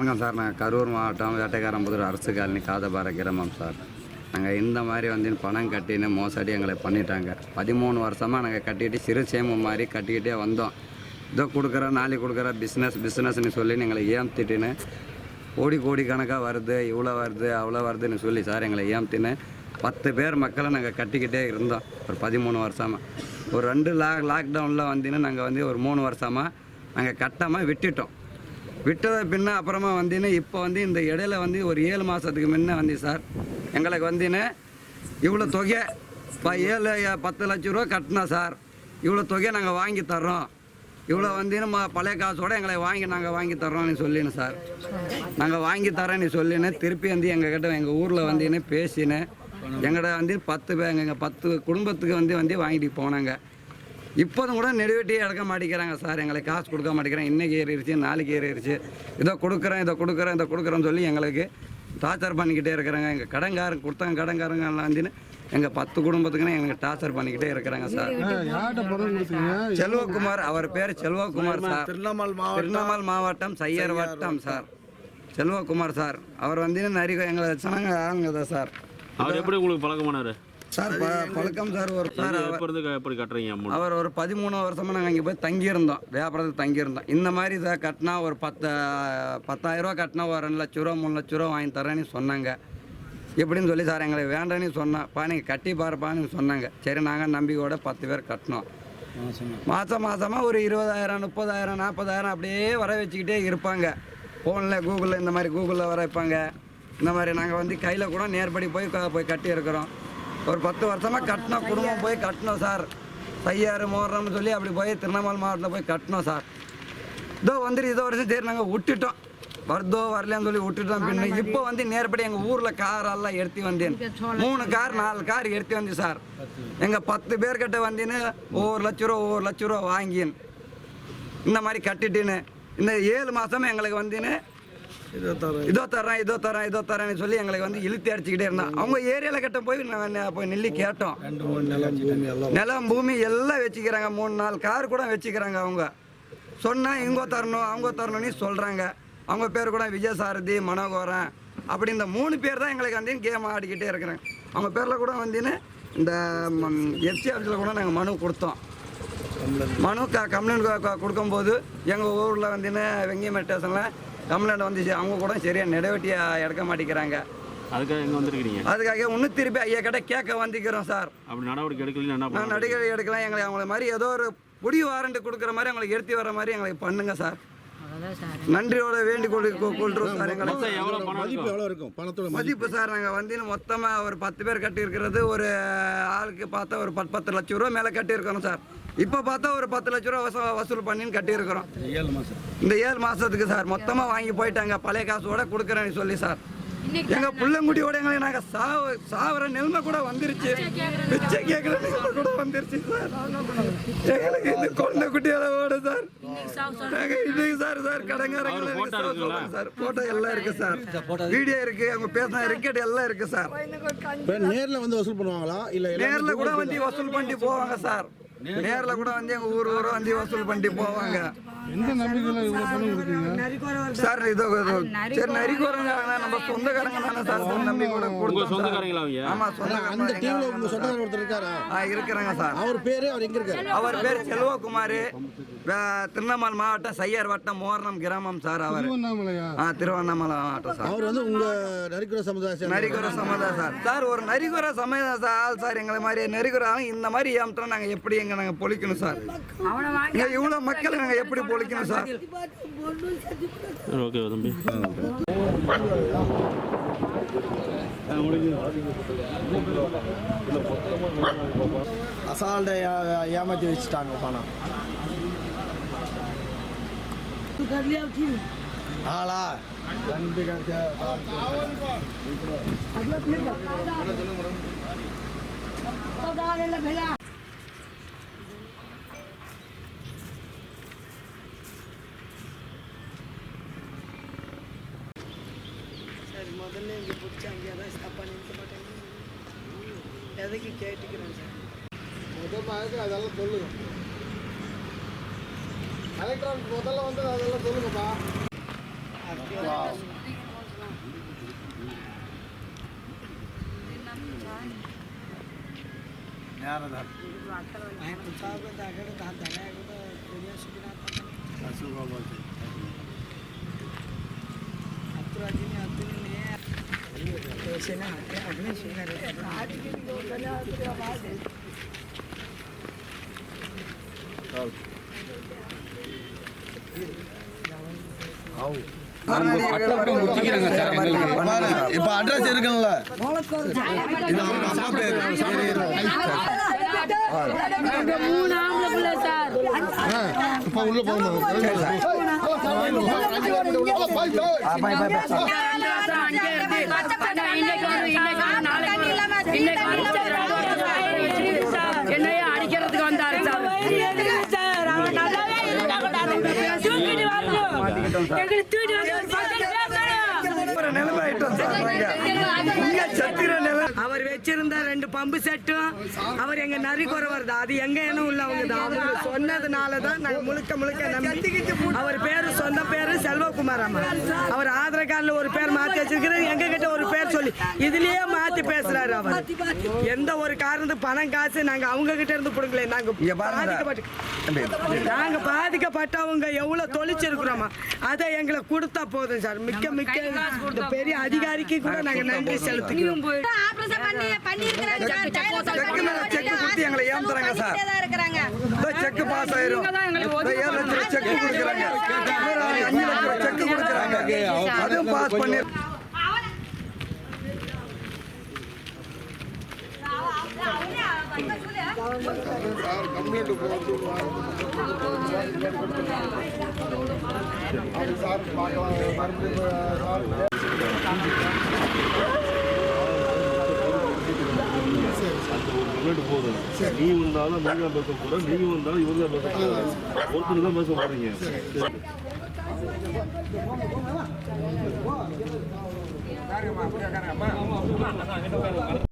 வணக்கம் சார். நான் கரூர் மாவட்டம் வேட்டைக்காரம்புதூர் அரசு காலனி காதபார கிராமம் சார். நாங்கள் இந்த மாதிரி வந்து பணம் கட்டின்னு மோசடி எங்களை பண்ணிட்டாங்க. பதிமூணு வருஷமாக நாங்கள் கட்டிக்கிட்டு சிறு சேமம் மாதிரி கட்டிக்கிட்டே வந்தோம். இதோ கொடுக்குற நாளைக்கு கொடுக்குற பிஸ்னஸ் பிஸ்னஸ்னு சொல்லி எங்களை ஏமாத்திட்டுன்னு கோடி கோடி கணக்காக வருது இவ்வளோ வருது அவ்வளோ வருதுன்னு சொல்லி சார் எங்களை ஏமாத்தின்னு பத்து பேர் மக்களை நாங்கள் கட்டிக்கிட்டே இருந்தோம். ஒரு பதிமூணு வருஷமாக ஒரு ரெண்டு லா லாக்டவுனில் வந்தீங்கன்னா நாங்கள் வந்து ஒரு மூணு வருஷமாக நாங்கள் கட்டாமல் விட்டுட்டோம். விட்டதை பின்ன அப்புறமா வந்தீங்கன்னா இப்போ வந்து இந்த இடையில வந்து ஒரு ஏழு மாதத்துக்கு முன்ன வந்து சார் எங்களுக்கு வந்தீங்கன்னா இவ்வளோ தொகை இப்போ ஏழு பத்து லட்ச ரூபா கட்டினா சார். இவ்வளோ தொகையை நாங்கள் வாங்கி தர்றோம். இவ்வளோ வந்து நம்ம பழைய காசோட எங்களை வாங்கி நாங்கள் வாங்கி தர்றோம்னு சொல்லினு சார். நாங்கள் வாங்கி தரேன்னு சொல்லினு திருப்பி வந்து எங்ககிட்ட எங்கள் ஊரில் வந்தீங்கன்னு பேசினேன் எங்கள்கிட்ட வந்து பத்து பேர் எங்கள் பத்து குடும்பத்துக்கு வந்து வந்து வாங்கிட்டு போனாங்க. இப்போதும் கூட நெடுவெட்டியே எடுக்க மாட்டேங்கிறாங்க சார். எங்களுக்கு காசு கொடுக்க மாட்டேங்கிறாங்க. இன்றைக்கி ஏறிடுச்சு நாளைக்கு ஏறிடுச்சு. இதோ கொடுக்குறேன் இதை கொடுக்குறேன் இதை கொடுக்குறேன்னு சொல்லி எங்களுக்கு டார்ச்சர் பண்ணிக்கிட்டே இருக்கிறாங்க. எங்கள் கடன்காரங்க கொடுத்தாங்க கடன்காரங்கலாம் வந்து எங்கள் பத்து குடும்பத்துக்குன்னு எங்களுக்கு டார்ச்சர் பண்ணிக்கிட்டே இருக்கிறாங்க சார். செல்வகுமார் அவர் பேர் செல்வகுமார் சார். திருவண்ணாமலை மாவட்டம். திருவண்ணாமலை மாவட்டம் சையர் வட்டம். சார். செல்வகுமார் சார். அவர் வந்து நிறைய எங்களை சொன்னாங்க ஆளுங்க தான் சார். அவர் எப்படி உங்களுக்கு பழக்கமானாரு? சார் ப பழக்கம் சார் ஒரு சார் எப்படி கட்டுறீங்க அவர் ஒரு பதிமூணு வருஷமாக நாங்கள் இங்கே போய் தங்கியிருந்தோம். வியாபாரத்துக்கு தங்கியிருந்தோம். இந்த மாதிரி இதை கட்டினா ஒரு பத்து பத்தாயிரரூவா கட்டினா ஒரு ரெண்டு லட்ச ரூபா மூணு லட்ச ரூபா வாங்கி தரேன்னு சொன்னாங்க. எப்படின்னு சொல்லி சார் எங்களை வேண்டான்னு சொன்னேன் பா நீங்கள் கட்டி பாருப்பான்னு சொன்னாங்க. சரி நாங்கள் நம்பிக்கையோட பத்து பேர் கட்டினோம். மாதம் மாதமாக ஒரு இருபதாயிரம் முப்பதாயிரம் நாற்பதாயிரம் அப்படியே வர வச்சுக்கிட்டே இருப்பாங்க. ஃபோனில் கூகுளில் இந்த மாதிரி கூகுளில் வர வைப்பாங்க. இந்த மாதிரி நாங்கள் வந்து கையில் கூட நேர்படி போய் போய் கட்டி இருக்கிறோம் ஒரு பத்து வருஷமாக கட்டினோம் குடும்பம் போய் கட்டினோம் சார். தையாறு மோர்றம்னு சொல்லி அப்படி போய் திருவண்ணாமலை மாவட்டத்தில் போய் கட்டினோம் சார். இதோ வந்துட்டு இதோ வருஷம் சரி நாங்கள் விட்டுட்டோம். வருதோ வரலன்னு சொல்லி விட்டுட்டோம் பின்ன இப்போ வந்து நேர்படி எங்கள் ஊரில் கார் எல்லாம் எடுத்து வந்தேன். மூணு கார் நாலு கார் எடுத்து வந்து சார். எங்கள் பத்து பேர்கிட்ட வந்தீன்னு ஒவ்வொரு லட்ச ரூபா ஒவ்வொரு லட்ச ரூபா வாங்கின்னு இந்த மாதிரி கட்டிட்டுன்னு. இந்த ஏழு மாதம் எங்களுக்கு வந்தீன்னு இதோ தரேன் இதோ தரேன் இதோ தரேன்னு சொல்லி எங்களுக்கு வந்து இழுத்து அடிச்சுக்கிட்டே இருந்தான். அவங்க ஏரியாவில் கிட்ட போய் போய் நில்லி கேட்டோம். நிலம் பூமி எல்லாம். வச்சுக்கிறாங்க. மூணு நாலு கார் கூட வச்சுக்கிறாங்க அவங்க. சொன்னா இவங்க தரணும் அவங்க தரணும்னு சொல்கிறாங்க அவங்க பேர் கூட விஜயசாரதி மனோகரன். அப்படி இந்த மூணு பேர் தான் எங்களுக்கு வந்து கேம் ஆடிக்கிட்டே இருக்கிறாங்க. அவங்க பேரில் கூட வந்து இந்த எஃப்சி ஆஃபீஸில் கூட நாங்கள் மனு கொடுத்தோம். மனு க கம்ப்ளைண்ட் கொடுக்கும்போது எங்கள் ஊரில் வந்துன்னு வெங்கியம் ஸ்டேஷனில் கம்ப்ளைண்ட் வந்துச்சு அவங்க கூட சரியாக நடவடிக்கையாக எடுக்க மாட்டேங்கிறாங்க. அதுக்காக எங்கே வந்திருக்கிறீங்க? அதுக்காக இன்னும் திருப்பி ஐயா கிட்ட கேட்க வந்துக்கிறோம் சார். அப்படி நடவடிக்கை எடுக்கலன்னு என்ன நடிகர் எடுக்கலாம் எங்களை அவங்கள மாதிரி ஏதோ ஒரு புடி வாரண்ட் கொடுக்குற மாதிரி அவங்களுக்கு எடுத்து வர மாதிரி எங்களுக்கு பண்ணுங்க சார். நன்றியோட வேண்டி கொள் கொள்றோம் சார் எங்களை. பணம் மதிப்பு இருக்கும்? எவ்வளோ இருக்கும்? பணத்தோட மதிப்பு? மதிப்பு சார் நாங்கள் வந்து மொத்தமாக ஒரு பத்து பேர் கட்டியிருக்கிறது ஒரு ஆளுக்கு பார்த்தா ஒரு பத்து பத்து லட்ச ரூபா மேலே கட்டியிருக்கிறோம் சார். இப்போ பார்த்தா ஒரு பத்து லட்ச ரூபா வசூ- வசூல் பண்ணின்னு கட்டியிருக்கிறோம். ஏழு மாதம் இந்த ஏழு மாதத்துக்கு சார் மொத்தமாக வாங்கி போயிட்டாங்க. பழைய காசோட கொடுக்குறேன்னு சொல்லி சார். எங்க புள்ளங்குடியோட எங்களை நாங்க சாவ சாவர நிலைமை கூட வந்துருச்சு. பிச்சை கேட்குற நிலைமை கூட வந்துருச்சு சார். எங்களுக்கு இந்த கொண்ட குட்டியோட சார். நாங்க இன்னைக்கு சார் சார் இருக்குங்களா? சார். போட்டோ எல்லாம் இருக்கு சார். வீடியோ இருக்கு அவங்க பேசின ரெக்கார்ட் எல்லாம் இருக்கு சார். நேரில் வந்து வசூல் பண்ணுவாங்களா? இல்லை நேர்ல கூட வந்து வசூல் பண்ணிட்டு போவாங்க சார். நேரில் கூட வந்து எங்கள் ஊர் ஊரை வந்து வசூல் பண்ணிட்டு போவாங்க. எந்த நம்பிக்கையில் இவ்வளோ பணம் சார் இதோ இதோ. சரி நரிக்குறங்க நம்ம சொந்தக்காரங்க தானே சார் நம்பி கூட சார். சொந்தக்காரங்களா அவங்க ஆமா அந்த சொந்தக்காரங்க டீமில் உங்கள் சொந்தக்காரர் ஒருத்தர் இருக்காரா? ஆ இருக்கிறாங்க சார். அவர் பேர் அவர் எங்கே இருக்காரு? அவர் பேர் செல்வகுமார். திருவண்ணாமலை மாவட்டம் சையார் வட்டம் மோரணம் கிராமம் சார் அவர். திருவண்ணாமலையா? ஆ திருவண்ணாமலை மாவட்டம் சார். அவர் வந்து உங்கள் நரிக்குற சமுதாய சேர்ந்தவர். நரிகுற சமாதா சார். சார் ஒரு நரிகுற சமய ஆள் சார் எங்களை மாதிரி நரிகுற ஆள் இந்த மாதிரி ஏமாத்திரம் நாங்கள் எப்படி எங்க நாங்கள் பொழிக்கணும் சார்? இவ்வளோ மக்கள் நாங்கள் எப்படி பொழிக்கணும் சார். ஓகே தம்பி. அசால்ட்டை ஏமாற்றி வச்சுட்டாங்க பணம். ஆளா? ரெண்டு கட்டு ಮೊದಲನೇ ಬುಚ್ಚ ಹಂಗೆ ಅದ ಸ್ಥಾಪನೆ ಅಂತ ಮಾತಾಡಿದ್ವಿ ಅದಕ್ಕೆ ಕೇಳ್ತಿದ್ದೀರ ಸರ್ ಮೊದಲ ಭಾಗ ಅದೆಲ್ಲ ತೊಲ್ಲು ಎಲೆಕ್ಟ್ರಾನಿಕ್ ಮೊದಲ ಒಂದು ಅದೆಲ್ಲ ತೊಲ್ಲುಗಪ್ಪ ಹತ್ತು ರಾಜೀನಿ ಹತ್ತು ശേഷന അതിന് ശേഖരം இப்ப அட்ரஸ் இருக்குல்ல இது அவங்க அம்மா அவர் வச்சிருந்த ரெண்டு பம்பு செட்டும் அவர் எங்க நரி குறவர் தான் அது எங்க என்ன உள்ளவங்க தான். அவங்க சொன்னதுனால தான் நாங்க முழுக்க முழுக்க நம்பி அவர் பேரு சொந்த பேரு செல்வகுமார் அம்மா அவர் ஆதார் கார்டுல ஒரு பேர் மாத்தி வச்சிருக்கிறார் எங்க கிட்ட ஒரு பேர் சொல்லி இதுலயே மாத்தி பேசுறாரு அவர் எந்த ஒரு காரணத்துக்கு பணம் காசு நாங்க அவங்க கிட்ட இருந்து கொடுக்கல நாங்க பாதிக்கப்பட்டு நாங்க பாதிக்கப்பட்டவங்க எவ்வளவு தொழிச்சிருக்கிறோமா அதை எங்களை கொடுத்தா போதும் சார் மிக்க மிக்க பெரிய அதிகாரிக்கு கூட நாங்க நன்றி செலுத்திக்கிறோம் கொடுத்து எங்களை ஏமாத்துறாங்க சார். செக் பாஸ் ஆயிரும் ஏழு லட்சம் செக் கொடுக்குறாங்க இன்னொரு அஞ்சு லட்சம் செக் கொடுக்குறாங்க. அதுவும் பாஸ் பண்ணி கம்ப்ளைண்ட் போதும் நீ வந்தாலும் நீங்க பேச போற நீங்க வந்தாலும் இவங்க பேச போறாங்க ஒருத்தர் தான் பேச போறீங்க. Karyo, ma, pura ka.